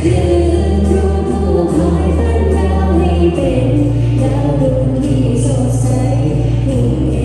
เป็นดาวดวงที่สดใสหนุ่มเอ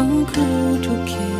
참 고독해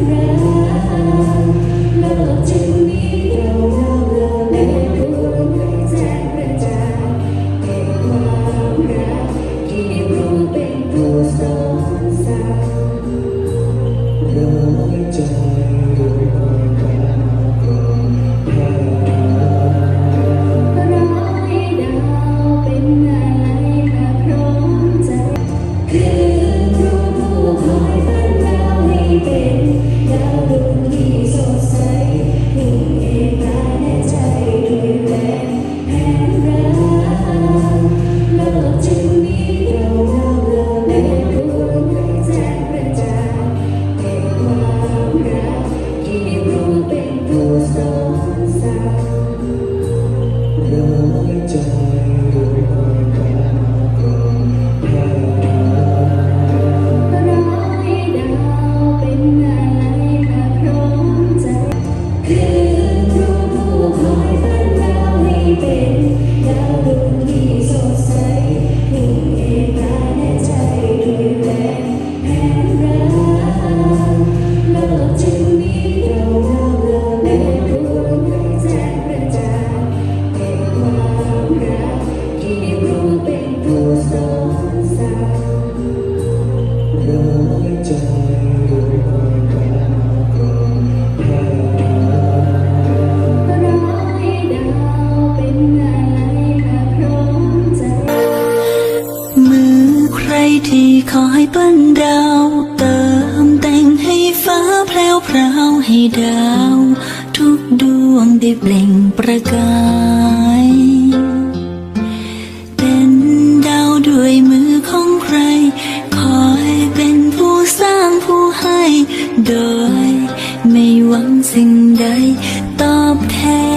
ที่ขอให้ปั้นดาวเติมแต่งให้ฟ้าแพรวพราวให้ดาว ทุกดวงได้เปล่งประกายเป็นดาวด้วยมือของใคร คอยเป็นผู้สร้างผู้ให้ โดย ไม่หวังสิ่งใดตอบแทน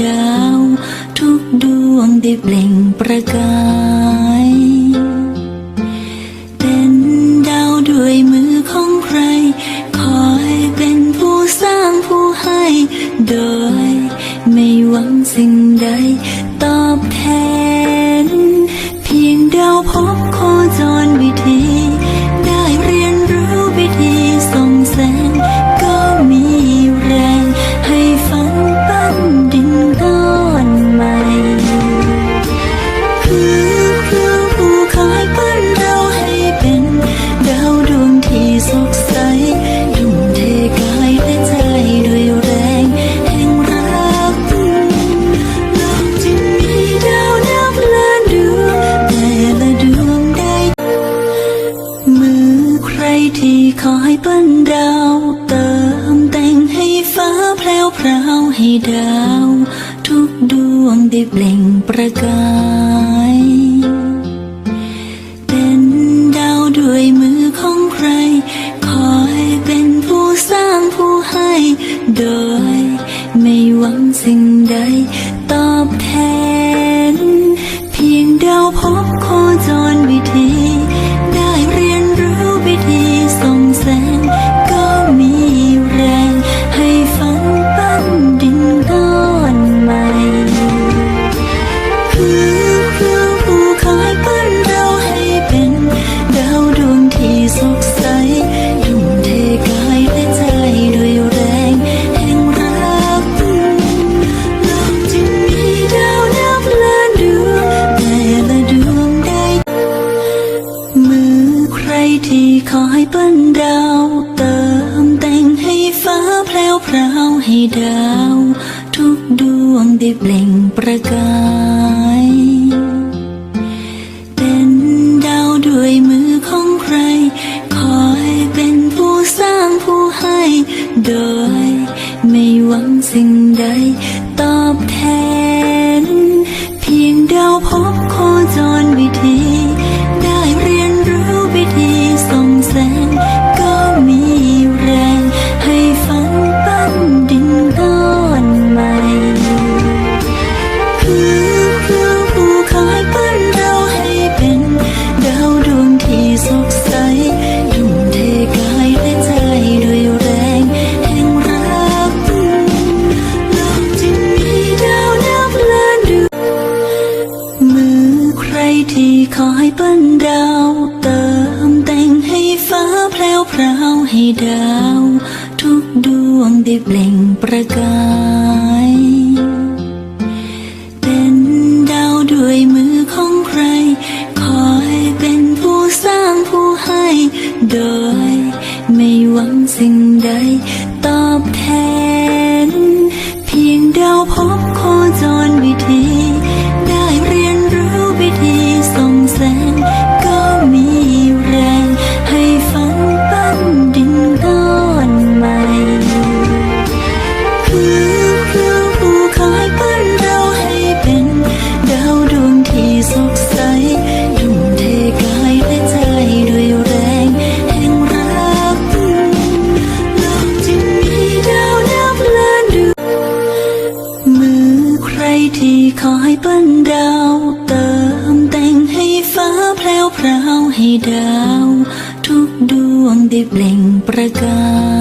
ดาว ทุกดวงได้เปล่งประกาย ที่คอยป็นดาวเติมแต่งให้ฟ้าแพรวพราวให้ดาว ทุกดวงได้เปล่งประกายเป็นดาวด้วยมือของใคร คอยเป็นผู้สร้างผู้ให้ โดยไม่หวังสิ่งใด ได้เปล่งประกาย ทีคอยปั้นดาวเติมแต่งให้ฟ้าแพรวพราวให้ดาว ทุกดวงได้เปล่งประกาย เป็นดาวด้วยมือของใคร คอยเป็นผู้สร้างผู้ให้ โดยไม่หวังสิ่งใดตอบแทน เพียงดาวพบ ดาว ทุกดวงได้เปล่งประกาย